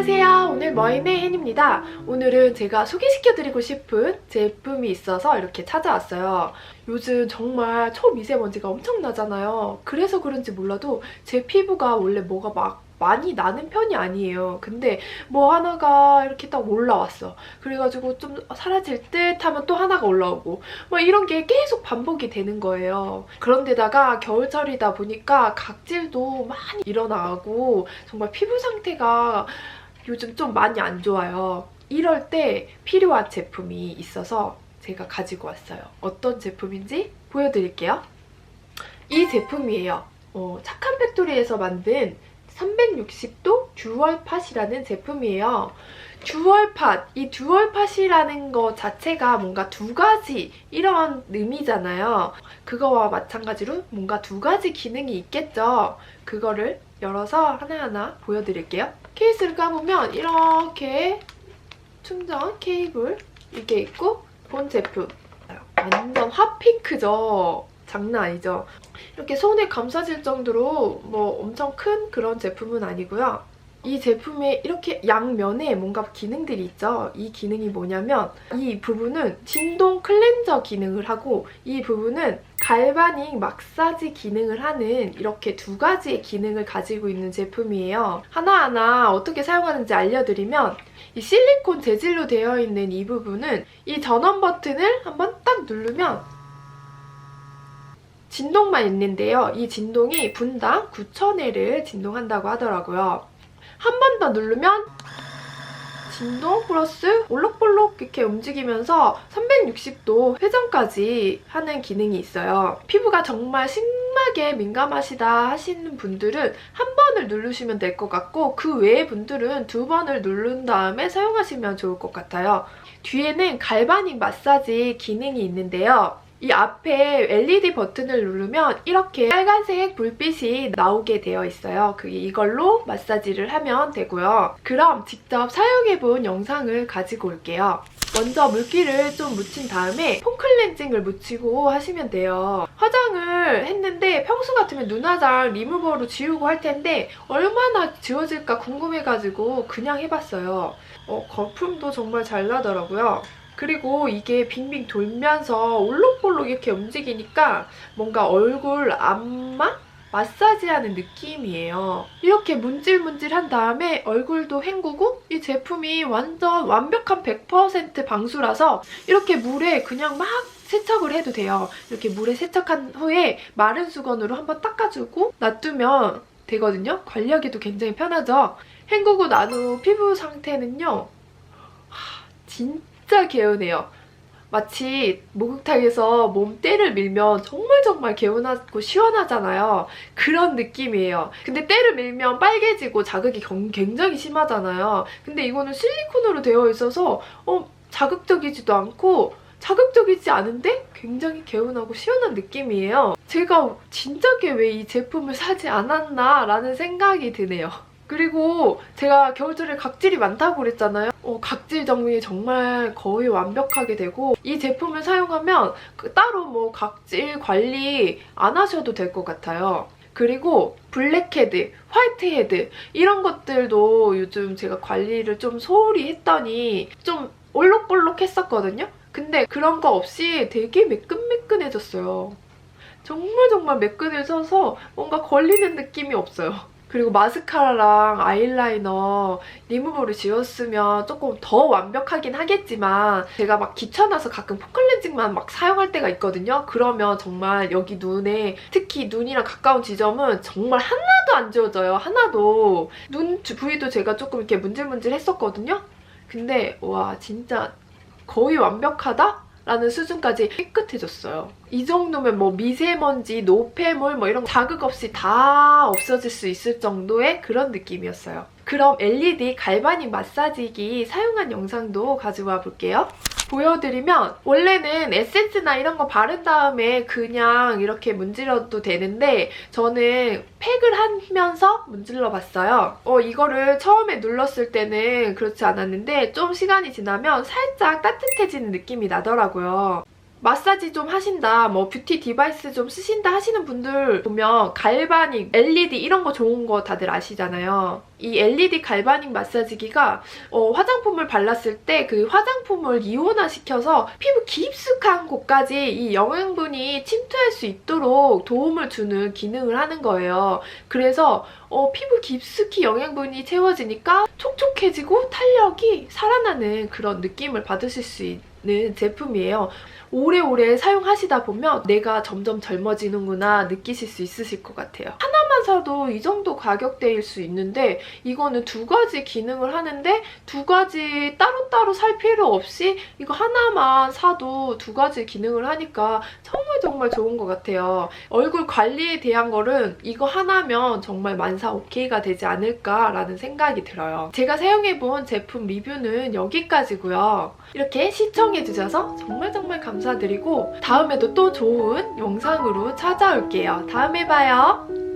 안녕하세요. 오늘 머인의 헨입니다. 오늘은 제가 소개시켜드리고 싶은 제품이 있어서 이렇게 찾아왔어요. 요즘 정말 초미세먼지가 엄청 나잖아요. 그래서 그런지 몰라도 제 피부가 원래 뭐가 막 많이 나는 편이 아니에요. 근데 뭐 하나가 이렇게 딱 올라왔어. 그래가지고 좀 사라질 듯 하면 또 하나가 올라오고 뭐 이런 게 계속 반복이 되는 거예요. 그런데다가 겨울철이다 보니까 각질도 많이 일어나고 정말 피부 상태가 요즘 좀 많이 안 좋아요. 이럴 때 필요한 제품이 있어서 제가 가지고 왔어요. 어떤 제품인지 보여드릴게요. 이 제품이에요. 어, 착한 팩토리에서 만든 360도 듀얼팟이라는 제품이에요. 듀얼팟, 이 듀얼팟이라는 거 자체가 뭔가 두 가지 이런 의미잖아요. 그거와 마찬가지로 뭔가 두 가지 기능이 있겠죠. 그거를 열어서 하나하나 보여드릴게요. 케이스를 까보면 이렇게 충전 케이블 이게 있고 본 제품 완전 핫핑크죠. 장난 아니죠. 이렇게 손에 감싸질 정도로 뭐 엄청 큰 그런 제품은 아니고요. 이 제품에 이렇게 양면에 뭔가 기능들이 있죠. 이 기능이 뭐냐면 이 부분은 진동 클렌저 기능을 하고 이 부분은 갈바닉 마사지 기능을 하는 이렇게 두 가지의 기능을 가지고 있는 제품이에요. 하나하나 어떻게 사용하는지 알려드리면 이 실리콘 재질로 되어 있는 이 부분은 이 전원 버튼을 한번 딱 누르면 진동만 있는데요. 이 진동이 분당 9,000회를 진동한다고 하더라고요. 한 번 더 누르면 진동 플러스 올록볼록 이렇게 움직이면서 360도 회전까지 하는 기능이 있어요. 피부가 정말 심하게 민감하시다 하시는 분들은 한 번을 누르시면 될 것 같고 그 외의 분들은 두 번을 누른 다음에 사용하시면 좋을 것 같아요. 뒤에는 갈바닉 마사지 기능이 있는데요. 이 앞에 LED 버튼을 누르면 이렇게 빨간색 불빛이 나오게 되어 있어요. 그 이걸로 마사지를 하면 되고요. 그럼 직접 사용해본 영상을 가지고 올게요. 먼저 물기를 좀 묻힌 다음에 폼 클렌징을 묻히고 하시면 돼요. 화장을 했는데 평소 같으면 눈화장 리무버로 지우고 할 텐데 얼마나 지워질까 궁금해가지고 그냥 해봤어요. 어, 거품도 정말 잘 나더라고요. 그리고 이게 빙빙 돌면서 올록볼록 이렇게 움직이니까 뭔가 얼굴 안마? 마사지하는 느낌이에요. 이렇게 문질문질한 다음에 얼굴도 헹구고 이 제품이 완전 완벽한 100% 방수라서 이렇게 물에 그냥 막 세척을 해도 돼요. 이렇게 물에 세척한 후에 마른 수건으로 한번 닦아주고 놔두면 되거든요. 관리하기도 굉장히 편하죠. 헹구고 난 후 피부 상태는요. 하, 진짜 진짜 개운해요. 마치 목욕탕에서 몸때를 밀면 정말 정말 개운하고 시원하잖아요. 그런 느낌이에요. 근데 때를 밀면 빨개지고 자극이 굉장히 심하잖아요. 근데 이거는 실리콘으로 되어 있어서 어, 자극적이지도 않고 자극적이지 않은데 굉장히 개운하고 시원한 느낌이에요. 제가 진작에 왜 이 제품을 사지 않았나 라는 생각이 드네요. 그리고 제가 겨울철에 각질이 많다고 그랬잖아요. 어, 각질 정리 정말 거의 완벽하게 되고 이 제품을 사용하면 그 따로 뭐 각질 관리 안 하셔도 될 것 같아요. 그리고 블랙헤드, 화이트헤드 이런 것들도 요즘 제가 관리를 좀 소홀히 했더니 좀 올록볼록 했었거든요. 근데 그런 거 없이 되게 매끈매끈해졌어요. 정말 정말 매끈해져서 뭔가 걸리는 느낌이 없어요. 그리고 마스카라랑 아이라이너 리무버를 지웠으면 조금 더 완벽하긴 하겠지만 제가 막 귀찮아서 가끔 포클렌징만 막 사용할 때가 있거든요. 그러면 정말 여기 눈에 특히 눈이랑 가까운 지점은 정말 하나도 안 지워져요. 하나도. 눈 부위도 제가 조금 이렇게 문질문질 했었거든요. 근데 와 진짜 거의 완벽하다? 라는 수준까지 깨끗해졌어요. 이 정도면 뭐 미세먼지, 노폐물 뭐 이런 자극 없이 다 없어질 수 있을 정도의 그런 느낌이었어요. 그럼 LED 갈바닉 마사지기 사용한 영상도 가져와 볼게요. 보여드리면 원래는 에센스나 이런 거 바른 다음에 그냥 이렇게 문질러도 되는데 저는 팩을 하면서 문질러 봤어요. 어 이거를 처음에 눌렀을 때는 그렇지 않았는데 좀 시간이 지나면 살짝 따뜻해지는 느낌이 나더라고요. 마사지 좀 하신다, 뭐 뷰티 디바이스 좀 쓰신다 하시는 분들 보면 갈바닉, LED 이런 거 좋은 거 다들 아시잖아요. 이 LED 갈바닉 마사지기가 어, 화장품을 발랐을 때 그 화장품을 이온화시켜서 피부 깊숙한 곳까지 이 영양분이 침투할 수 있도록 도움을 주는 기능을 하는 거예요. 그래서 어, 피부 깊숙이 영양분이 채워지니까 촉촉해지고 탄력이 살아나는 그런 느낌을 받으실 수 있는 제품이에요. 오래오래 사용하시다 보면 내가 점점 젊어지는구나 느끼실 수 있으실 것 같아요. 하나만 사도 이 정도 가격대일 수 있는데 이거는 두 가지 기능을 하는데 두 가지 따로따로 살 필요 없이 이거 하나만 사도 두 가지 기능을 하니까 정말 정말 좋은 것 같아요. 얼굴 관리에 대한 거는 이거 하나면 정말 만사 오케이가 되지 않을까라는 생각이 들어요. 제가 사용해본 제품 리뷰는 여기까지고요. 이렇게 시청해주셔서 정말 정말 감사드리고 다음에도 또 좋은 영상으로 찾아올게요. 다음에 봐요.